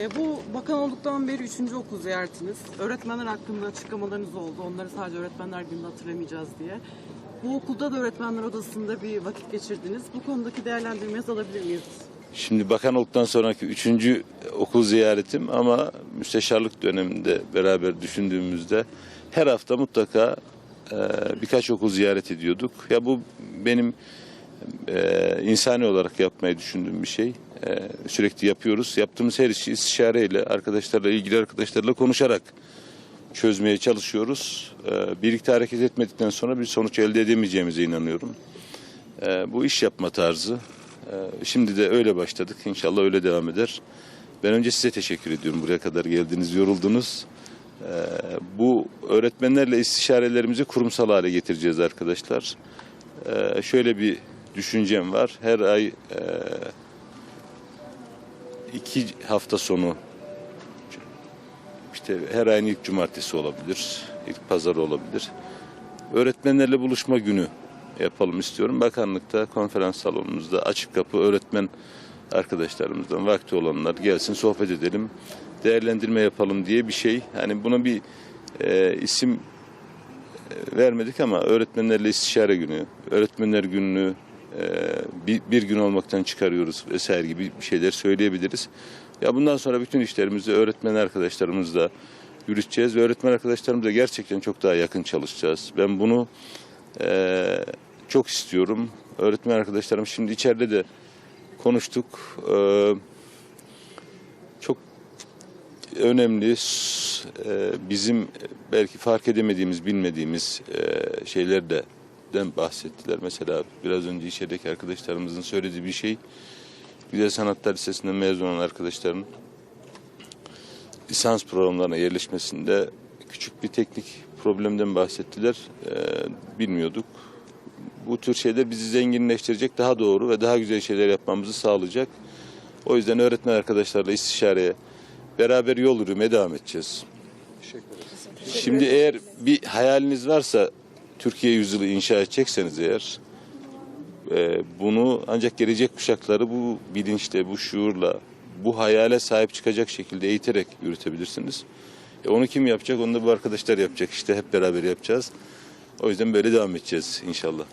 E, Bu bakan olduktan beri üçüncü okul ziyaretiniz. Öğretmenler hakkında açıklamalarınız oldu. Onları sadece öğretmenler gününde hatırlamayacağız diye. Bu okulda da öğretmenler odasında bir vakit geçirdiniz. Bu konudaki değerlendirmenizi alabilir miyiz? Şimdi bakan olduktan sonraki üçüncü okul ziyaretim ama müsteşarlık döneminde beraber düşündüğümüzde her hafta mutlaka e, birkaç okul ziyaret ediyorduk. Ya bu benim e, insani olarak yapmayı düşündüğüm bir şey. E, sürekli yapıyoruz. Yaptığımız her işi istişareyle, arkadaşlarla, ilgili arkadaşlarla konuşarak çözmeye çalışıyoruz. E, birlikte hareket etmedikten sonra bir sonuç elde edemeyeceğimize inanıyorum. E, bu iş yapma tarzı. Şimdi de öyle başladık. İnşallah öyle devam eder. Ben önce size teşekkür ediyorum. Buraya kadar geldiniz, yoruldunuz. Bu öğretmenlerle istişarelerimizi kurumsal hale getireceğiz arkadaşlar. Şöyle bir düşüncem var. Her ay e, iki hafta sonu işte her ayın ilk cumartesi olabilir, ilk pazar olabilir. Öğretmenlerle buluşma günü yapalım istiyorum. Bakanlıkta konferans salonumuzda açık kapı öğretmen arkadaşlarımızdan vakti olanlar gelsin sohbet edelim, değerlendirme yapalım diye bir şey. Hani buna bir e, isim vermedik ama öğretmenlerle istişare günü, öğretmenler gününü bir, bir gün olmaktan çıkarıyoruz vesaire gibi bir şeyler söyleyebiliriz. Ya bundan sonra bütün işlerimizi öğretmen arkadaşlarımızla yürüteceğiz ve öğretmen arkadaşlarımızla gerçekten çok daha yakın çalışacağız. Ben bunu e, çok istiyorum. Öğretmen arkadaşlarım şimdi içeride de konuştuk. E, çok önemli e, bizim belki fark edemediğimiz, bilmediğimiz e, şeyler de den bahsettiler. Mesela biraz önce içerideki arkadaşlarımızın söylediği bir şey Güzel Sanatlar Lisesi'nden mezun olan arkadaşların lisans programlarına yerleşmesinde küçük bir teknik problemden bahsettiler. E, bilmiyorduk. Bu tür şeyler bizi zenginleştirecek, daha doğru ve daha güzel şeyler yapmamızı sağlayacak. O yüzden öğretmen arkadaşlarla istişareye beraber yol yürümeye devam edeceğiz. Şimdi eğer bir hayaliniz varsa Türkiye yüzyılı inşa edecekseniz eğer e, bunu ancak gelecek kuşakları bu bilinçle, bu şuurla, bu hayale sahip çıkacak şekilde eğiterek yürütebilirsiniz. E, onu kim yapacak? Onu da bu arkadaşlar yapacak. İşte hep beraber yapacağız. O yüzden böyle devam edeceğiz inşallah.